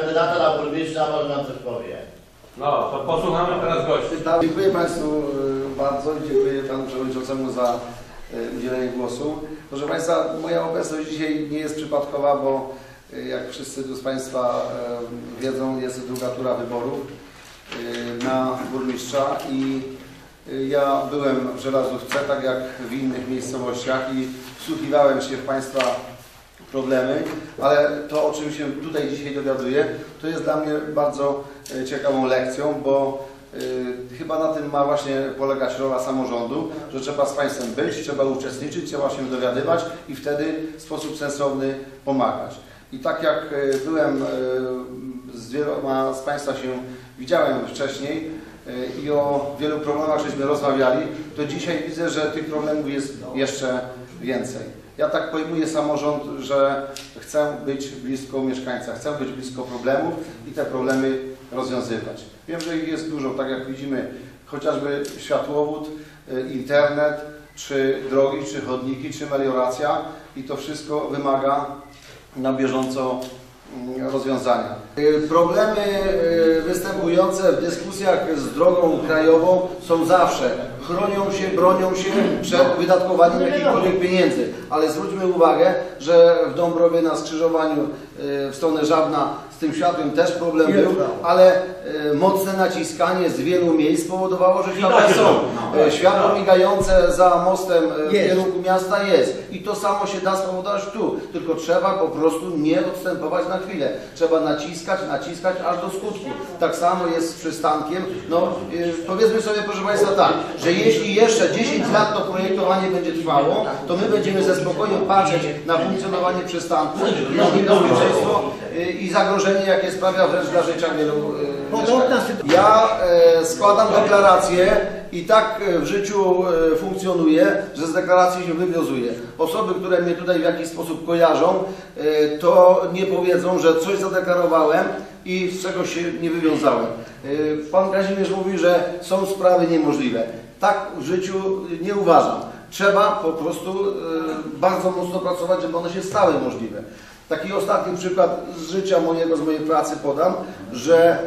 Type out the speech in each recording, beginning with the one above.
Kandydata na burmistrza może nam coś powie. No, to posłuchamy teraz gości. Dziękuję Państwu y, bardzo i dziękuję Panu Przewodniczącemu za y, udzielenie głosu. Proszę Państwa, moja obecność dzisiaj nie jest przypadkowa, bo y, jak wszyscy tu z Państwa wiedzą, jest druga tura wyborów na burmistrza i ja byłem w Żelazówce, tak jak w innych miejscowościach i wsłuchiwałem się w Państwa problemy, ale to, o czym się tutaj dzisiaj dowiaduję, to jest dla mnie bardzo e, ciekawą lekcją, bo y, chyba na tym ma właśnie polegać rola samorządu, że trzeba z Państwem być, trzeba uczestniczyć, trzeba się dowiadywać i wtedy w sposób sensowny pomagać. I tak jak e, byłem e, z wieloma z Państwa się widziałem wcześniej e, i o wielu problemach żeśmy rozmawiali, to dzisiaj widzę, że tych problemów jest jeszcze więcej. Ja tak pojmuję samorząd, że chcę być blisko mieszkańca, chcę być blisko problemów i te problemy rozwiązywać. Wiem, że ich jest dużo, tak jak widzimy, chociażby światłowód, y, internet, czy drogi, czy chodniki, czy melioracja i to wszystko wymaga na bieżąco rozwiązania. Y, Problemy y, występujące w dyskusjach z drogą krajową są zawsze. Chronią się, bronią się przed wydatkowaniem jakichkolwiek pieniędzy. Ale zwróćmy uwagę, że w Dąbrowie na skrzyżowaniu y, w stronę Żabna tym światłem też problem był, ale y, mocne naciskanie z wielu miejsc spowodowało, że światła są. Y, Światło migające za mostem y, w Jest. kierunku miasta jest. I to samo się da spowodować tu. Tylko trzeba po prostu nie odstępować na chwilę. Trzeba naciskać, naciskać aż do skutku. Tak samo jest z przystankiem. No, y, powiedzmy sobie, proszę Państwa, tak, że jeśli jeszcze 10 lat to projektowanie będzie trwało, to my będziemy ze spokojem patrzeć na funkcjonowanie przystanku, na niebezpieczeństwo y, i zagrożenie, jakie sprawia wręcz dla życia wielu y, Podobna mieszkańców. Ja e, składam deklarację i tak e, w życiu e, funkcjonuję, że z deklaracji się wywiązuję. Osoby, które mnie tutaj w jakiś sposób kojarzą, e, to nie powiedzą, że coś zadeklarowałem i z czegoś się nie wywiązałem. E, Pan Kazimierz mówi, że są sprawy niemożliwe. Tak w życiu nie uważam. Trzeba po prostu e, bardzo mocno pracować, żeby one się stały możliwe. Taki ostatni przykład z życia mojego, z mojej pracy podam, że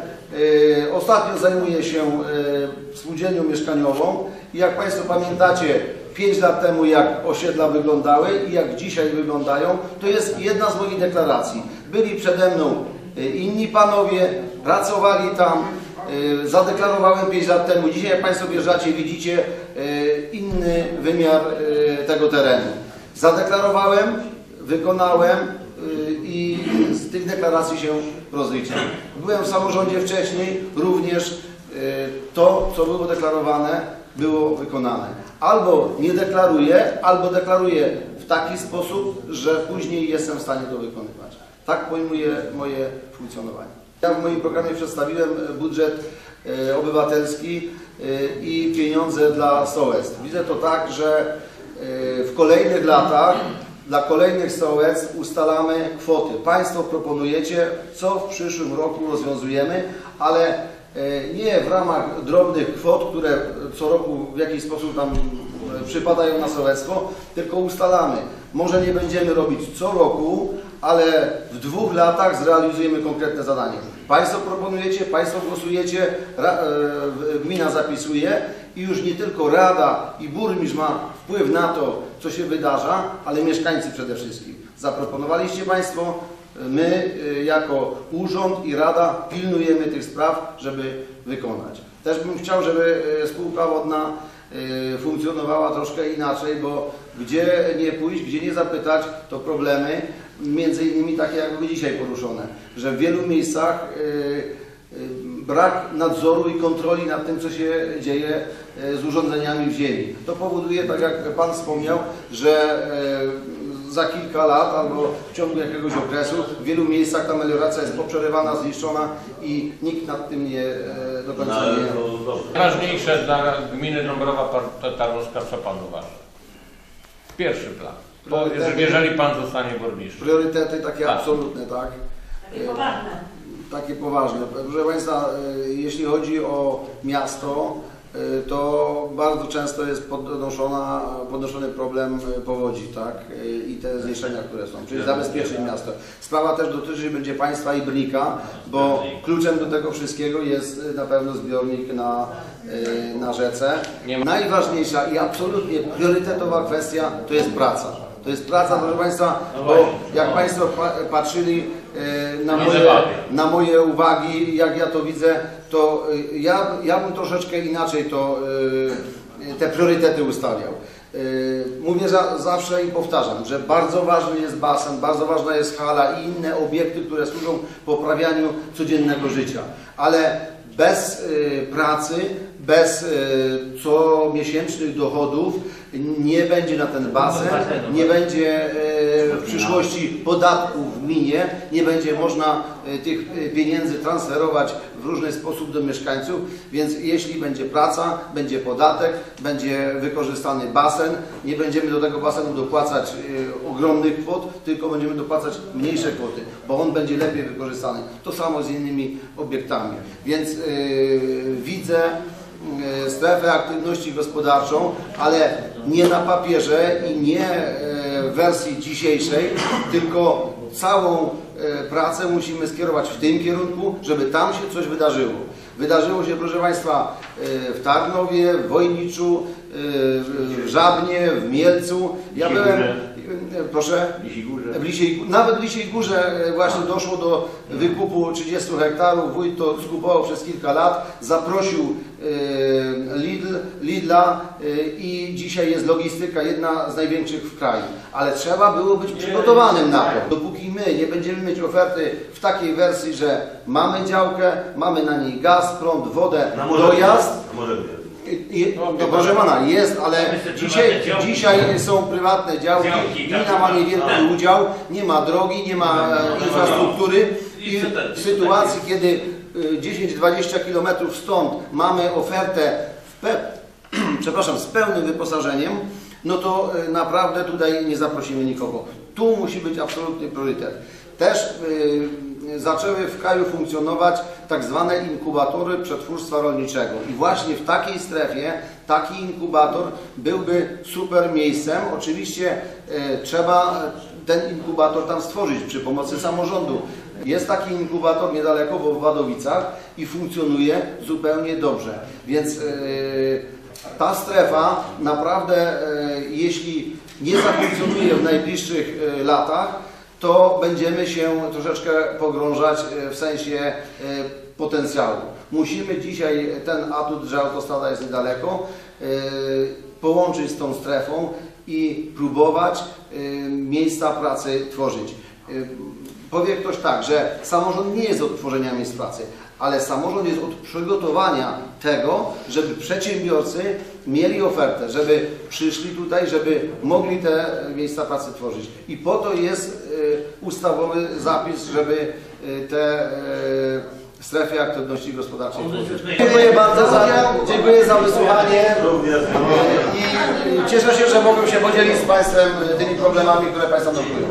e, ostatnio zajmuję się e, spółdzielnią mieszkaniową i jak Państwo pamiętacie, 5 lat temu jak osiedla wyglądały i jak dzisiaj wyglądają, to jest jedna z moich deklaracji. Byli przede mną e, inni panowie, pracowali tam, zadeklarowałem 5 lat temu. Dzisiaj jak Państwo wjeżdżacie, widzicie inny wymiar tego terenu. Zadeklarowałem, wykonałem y, tych deklaracji się rozliczam. Byłem w samorządzie wcześniej, również y, to, co było deklarowane, było wykonane. Albo nie deklaruję, albo deklaruję w taki sposób, że później jestem w stanie to wykonywać. Tak pojmuję moje funkcjonowanie. Ja w moim programie przedstawiłem budżet y, obywatelski y, i pieniądze dla sołectw. Widzę to tak, że w kolejnych latach dla kolejnych sołectw ustalamy kwoty. Państwo proponujecie, co w przyszłym roku rozwiązujemy, ale e, nie w ramach drobnych kwot, które co roku w jakiś sposób tam e, przypadają na sołectwo, tylko ustalamy. Może nie będziemy robić co roku, ale w dwóch latach zrealizujemy konkretne zadanie. Państwo proponujecie, Państwo głosujecie, ra, e, gmina zapisuje i już nie tylko Rada i burmistrz ma wpływ na to, co się wydarza, ale mieszkańcy przede wszystkim. Zaproponowaliście Państwo, my y, jako urząd i Rada pilnujemy tych spraw, żeby wykonać. Też bym chciał, żeby y, spółka wodna y, funkcjonowała troszkę inaczej, bo gdzie nie pójść, gdzie nie zapytać, to problemy, między innymi takie jak były dzisiaj poruszone, że w wielu miejscach y, y, brak nadzoru i kontroli nad tym, co się dzieje y, z urządzeniami w ziemi. To powoduje, tak jak Pan wspomniał, że za kilka lat albo w ciągu jakiegoś okresu w wielu miejscach ta melioracja jest poprzerywana, zniszczona i nikt nad tym nie do No, końca ale nie... Najważniejsze dla gminy Dąbrowa Tarnowska, co Pan uważa? Pierwszy plan. Priorytety. jeżeli Pan zostanie burmistrzem. Priorytety takie Tak. absolutne, tak? Takie poważne. takie poważne. Proszę Państwa, y, jeśli chodzi o miasto, y, to bardzo często jest podnoszona, podnoszony problem powodzi, tak? I te zniszczenia, które są, czyli zabezpieczyć miasto. Sprawa też dotyczy będzie państwa i Brnika, bo kluczem do tego wszystkiego jest na pewno zbiornik na, na rzece. Najważniejsza i absolutnie priorytetowa kwestia to jest praca. To jest praca, proszę Państwa, bo jak Państwo pa- patrzyli e, na moje, na moje uwagi, jak ja to widzę, to e, ja, ja bym troszeczkę inaczej to, e, te priorytety ustawiał. Mówię za, zawsze i powtarzam, że bardzo ważny jest basen, bardzo ważna jest hala i inne obiekty, które służą poprawianiu codziennego życia. Ale bez pracy, bez comiesięcznych dochodów nie będzie na ten basen, nie będzie e, w przyszłości podatków w gminie, nie będzie można e, tych e, pieniędzy transferować w różny sposób do mieszkańców, więc jeśli będzie praca, będzie podatek, będzie wykorzystany basen, nie będziemy do tego basenu dopłacać ogromnych kwot, tylko będziemy dopłacać mniejsze kwoty, bo on będzie lepiej wykorzystany. To samo z innymi obiektami. Więc e, widzę strefę aktywności gospodarczą, ale nie na papierze i nie e, w wersji dzisiejszej, tylko całą e, pracę musimy skierować w tym kierunku, żeby tam się coś wydarzyło. Wydarzyło się, proszę Państwa, w Tarnowie, w Wojniczu, e, w Żabnie, w Mielcu. Ja byłem, proszę, w Lisiej, nawet w Lisiej Górze e, właśnie doszło do wykupu 30 hektarów. Wójt to skupował przez kilka lat. Zaprosił Lidl, Lidla i dzisiaj jest logistyka jedna z największych w kraju. Ale trzeba było być przygotowanym na to. Dopóki my nie będziemy mieć oferty w takiej wersji, że mamy działkę, mamy na niej gaz, prąd, wodę, dojazd, Na morze. i, i, no proszę pana, jest, ale dzisiaj, dzisiaj są prywatne działki, Działki, gmina tak, ma tak. niewielki udział, nie ma drogi, nie ma e, infrastruktury i w sytuacji, kiedy e, 10-20 km stąd mamy ofertę w pe, przepraszam, z pełnym wyposażeniem, no to e, naprawdę tutaj nie zaprosimy nikogo. Tu musi być absolutny priorytet. Też e, zaczęły w kraju funkcjonować tak zwane inkubatory przetwórstwa rolniczego. I właśnie w takiej strefie taki inkubator byłby super miejscem. Oczywiście e, trzeba ten inkubator tam stworzyć przy pomocy samorządu. Jest taki inkubator niedaleko w Wadowicach i funkcjonuje zupełnie dobrze. Więc e, ta strefa naprawdę, e, jeśli nie zafunkcjonuje w najbliższych latach, to będziemy się troszeczkę pogrążać e, w sensie e, potencjału. Musimy dzisiaj ten atut, że autostrada jest niedaleko, e, połączyć z tą strefą i próbować e, miejsca pracy tworzyć. Powie ktoś tak, że samorząd nie jest od tworzenia miejsc pracy, ale samorząd jest od przygotowania tego, żeby przedsiębiorcy mieli ofertę, żeby przyszli tutaj, żeby mogli te miejsca pracy tworzyć. I po to jest e, ustawowy zapis, żeby e, te e, strefy aktywności gospodarczej tworzyć. Dziękuję bardzo za, dziękuję za wysłuchanie i cieszę się, że mogłem się podzielić z Państwem tymi problemami, które Państwa nurtują.